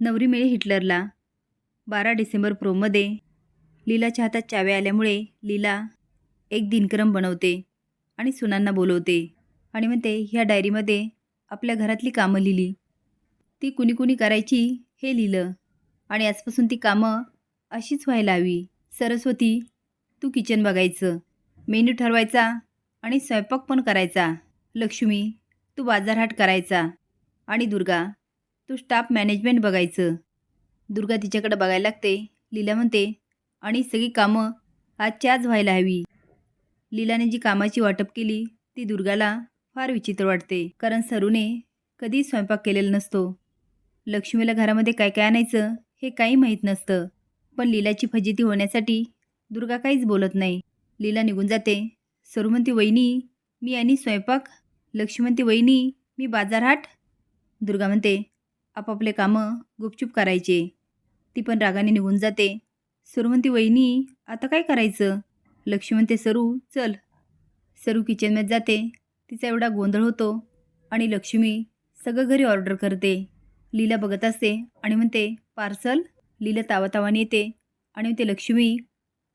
नवरी मिळे हिटलरला. बारा डिसेंबर प्रोमध्ये लीलाच्या हातात चाव्या आल्यामुळे लीला एक दिनक्रम बनवते आणि सुनांना बोलवते आणि म्हणते ह्या डायरीमध्ये आपल्या घरातली कामं लिहिली. ती कुणी कुणी करायची हे लिहिलं. आणि आजपासून ती कामं अशीच व्हायला हवी. सरस्वती तू किचन बघायचं. मेन्यू ठरवायचा आणि स्वयंपाक पण करायचा. लक्ष्मी तू बाजारहाट करायचा. आणि दुर्गा तू स्टाफ मॅनेजमेंट बघायचं. दुर्गा तिच्याकडे बघायला लागते. लीला म्हणते आणि सगळी कामं आजच्याच आज व्हायला हवी. लीलाने जी कामाची वाटप केली ती दुर्गाला फार विचित्र वाटते. कारण सरूने कधी स्वयंपाक केलेला नसतो. लक्ष्मीला घरामध्ये काय काय आणायचं हे काही माहीत नसतं. पण लीलाची फजिती होण्यासाठी दुर्गा काहीच बोलत नाही. लीला निघून जाते. सरू म्हणते वहिनी मी आणि स्वयंपाक. लक्ष्मी म्हणते वहिनी मी बाजारहाट. दुर्गा म्हणते आपापले कामं गुपचूप करायचे. ती पण रागाने निघून जाते. सुरवंती वहिनी आता काय करायचं? लक्ष्मी म्हणते सरू चल. सरू किचनमध्ये जाते. तिचा एवढा गोंधळ होतो आणि लक्ष्मी सगळं घरी ऑर्डर करते. लीला बघत असते आणि म्हणते पार्सल? लीला तावातावाने येते आणि म्हणते लक्ष्मी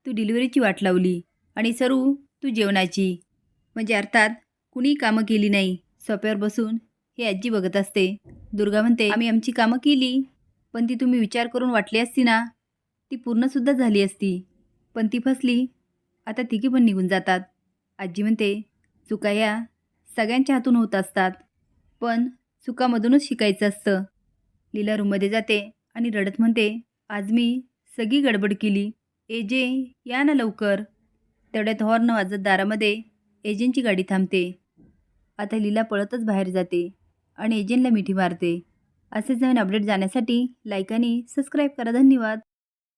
तू डिलिव्हरीची वाट लावली आणि सरू तू जेवणाची. म्हणजे अर्थात कुणी कामं केली नाही. सोप्यावर बसून हे आजी बघत असते. दुर्गा म्हणते आम्ही आमची कामं केली पण ती तुम्ही विचार करून वाटली असती ना ती पूर्णसुद्धा झाली असती. पण ती फसली. आता तिघी पण निघून जातात. आजी म्हणते चुका या सगळ्यांच्या हातून होत असतात पण चुकामधूनच शिकायचं असतं. लीला रूममध्ये जाते आणि रडत म्हणते आज मी सगळी गडबड केली. एजे या ना लवकर. तेवढ्यात हॉर्न वाजत दारामध्ये एजंटची गाडी थांबते. आता लीला पळतच बाहेर जाते. आणि एजंटला मिठी मारते. असेच नवीन अपडेट जाण्यासाठी लाईक आणि सबस्क्राईब करा. धन्यवाद.